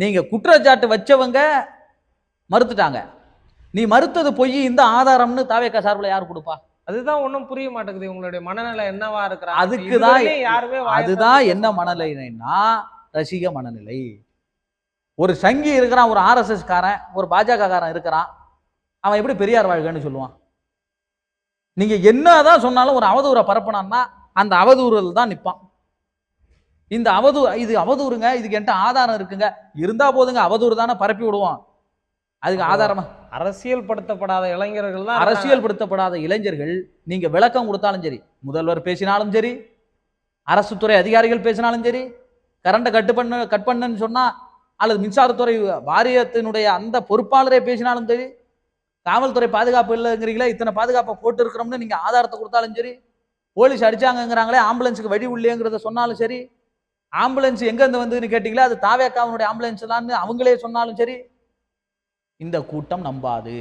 நீங்க குற்றச்சாட்டு வச்சவங்க மறுத்துட்டாங்க. நீ மறுத்தது பொய் இந்த ஆதாரம்னு தாவேக்கா சார்பில் யார் கொடுப்பா? அதுதான் ஒண்ணும் புரிய மாட்டேங்குது. உங்களுடைய மனநிலை என்னவா இருக்கிறா அதுக்கு தான் யாருமே அதுதான் என்ன. மனநிலைன்னா ரசிக மனநிலை. ஒரு சங்கி இருக்கிறான் ஒரு ஆர்எஸ்எஸ் காரன் ஒரு பாஜக காரன் இருக்கிறான். அவன் எப்படி பெரியார் வாழ்கன்னு சொல்லுவான். நீங்க என்னதான் சொன்னாலும் ஒரு அவதூறை பரப்புனான்னா அந்த அவதூறில் தான் நிற்பான் இந்த அவதூறு இது அவதூறுங்க இதுக்கு என்கிட்ட ஆதாரம் இருக்குங்க. இருந்தா போதுங்க அவதூறு தானே பரப்பி விடுவோம். அதுக்கு ஆதாரமா? அரசியல் படுத்தப்படாத இளைஞர்கள் தான் அரசியல் படுத்தப்படாத இளைஞர்கள் நீங்க விளக்கம் கொடுத்தாலும் சரி முதல்வர் பேசினாலும் சரி அரசு துறை அதிகாரிகள் பேசினாலும் சரி கரண்ட்டை கட்டு பண்ண கட் பண்ணுன்னு சொன்னா அல்லது மின்சாரத்துறை வாரியத்தினுடைய அந்த பொறுப்பாளரே பேசினாலும் சரி காவல்துறை பாதுகாப்பு இல்லைங்கிறீங்களே இத்தனை பாதுகாப்பை போட்டு இருக்கிறோம்னு நீங்க ஆதாரத்தை கொடுத்தாலும் சரி போலீஸ் அடிச்சாங்கங்கிறாங்களே ஆம்புலன்ஸுக்கு வெடி உள்ளேங்கிறத சொன்னாலும் சரி ஆம்புலன்ஸ் எங்கேருந்து வந்ததுன்னு கேட்டிங்களா? அது தாவேக்காவனுடைய ஆம்புலன்ஸ் தான் அவங்களே சொன்னாலும் சரி. இந்த கூட்டம் நம்பாது.